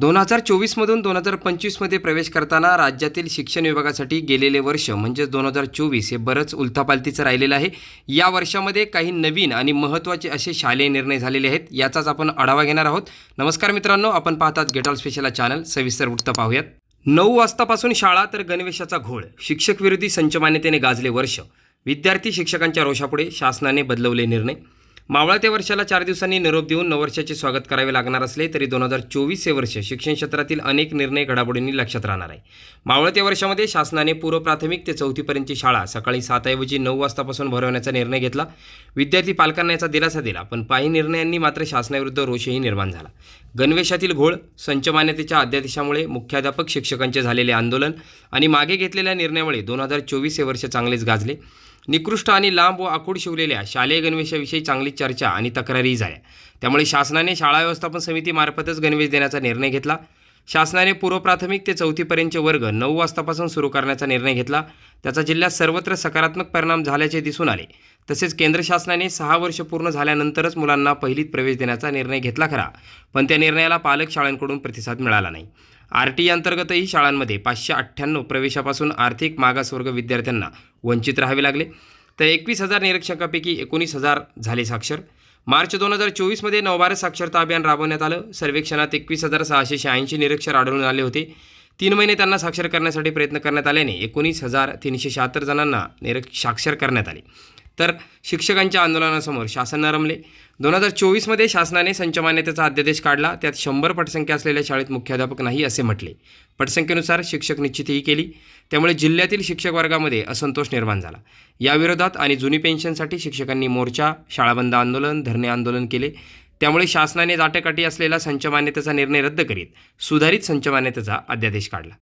दोन हजार चोवीसमधून दोन हजार पंचवीसमध्ये प्रवेश करताना राज्यातील शिक्षण विभागासाठी गेलेले वर्ष म्हणजेच दोन हजार चोवीस हे बरंच उलथापालथीचं राहिलेलं आहे. या वर्षामध्ये काही नवीन आणि महत्त्वाचे असे शालेय निर्णय झालेले आहेत याचाच आपण आढावा घेणार आहोत. नमस्कार मित्रांनो आपण पाहतात गेटॉल स्पेशल चॅनल सविस्तर वृत्त पाहूयात. नऊ वाजतापासून शाळा तर गणवेशाचा घोळ शिक्षक विरोधी गाजले वर्ष. विद्यार्थी शिक्षकांच्या रोषापुढे शासनाने बदलवले निर्णय. मावळत्या वर्षाला चार दिवसांनी निरोप देऊन नववर्षाचे स्वागत करावे लागणार असले तरी दोन हजार चोवीस हे वर्ष शिक्षण क्षेत्रातील अनेक निर्णय घडामोडींनी लक्षात राहणार आहे. मावळत्या वर्षामध्ये शासनाने पूर्वप्राथमिक ते चौथीपर्यंतची शाळा सकाळी सातऐवजी नऊ वाजतापासून भरवण्याचा निर्णय घेतला. विद्यार्थी पालकांना याचा दिलासा दिला पण काही निर्णयांनी मात्र शासनाविरुद्ध रोषही निर्माण झाला. गणवेशातील घोळ संच मान्यतेच्या अध्यादेशामुळे मुख्याध्यापक शिक्षकांचे झालेले आंदोलन आणि मागे घेतलेल्या निर्णयामुळे दोन हजार चोवीस हे वर्ष चांगलेच गाजले. निकृष्ट आणि लांब व आखूड शिवलेल्या शालेय गणवेशाविषयी चांगली चर्चा आणि तक्रारी झाल्या. त्यामुळे शासनाने शाळा व्यवस्थापन समितीमार्फतच गणवेश देण्याचा निर्णय घेतला. शासनाने पूर्वप्राथमिक ते चौथीपर्यंतचे वर्ग नऊ वाजतापासून सुरू करण्याचा निर्णय घेतला. त्याचा जिल्ह्यात सर्वत्र सकारात्मक परिणाम झाल्याचे दिसून आले. तसेच केंद्र शासनाने सहा वर्ष पूर्ण झाल्यानंतरच मुलांना पहिलीत प्रवेश देण्याचा निर्णय घेतला खरा. पण त्या निर्णयाला पालक शाळांकडून प्रतिसाद मिळाला नाही. आर टी अंतर्गतही शाळांमध्ये पाचशे अठ्ठ्याण्णव प्रवेशापासून आर्थिक मागासवर्ग विद्यार्थ्यांना वंचित राहावे लागले. तर एकवीस हजार निरीक्षकापैकी एकोणीस हजार झाले साक्षर. मार्च दोन हजार चोवीसमध्ये नवभारत साक्षरता अभियान राबवण्यात आलं. सर्वेक्षणात एकवीस हजार सहाशे शहाऐंशी निरीक्षर आढळून आले होते. तीन महिने त्यांना साक्षर करण्यासाठी प्रयत्न करण्यात आल्याने एकोणीस हजार तीनशे शहात्तर जणांना निरक्ष साक्षर करण्यात आले. तर शिक्षकांच्या आंदोलनासमोर शासन नरमले दोन हजार चोवीसमध्ये शासनाने संच मान्यतेचा अध्यादेश काढला. त्यात शंभर पटसंख्या असलेल्या शाळेत मुख्याध्यापक नाही असे म्हटले. पटसंख्येनुसार शिक्षक निश्चितही केली. त्यामुळे जिल्ह्यातील शिक्षक वर्गामध्ये असंतोष निर्माण झाला. याविरोधात आणि जुनी पेन्शनसाठी शिक्षकांनी मोर्चा शाळाबंद आंदोलन धरणे आंदोलन केले. त्यामुळे शासनाने दाटेकाठी असलेला संच मान्यतेचा निर्णय रद्द करीत सुधारित संच मान्यतेचा अध्यादेश काढला.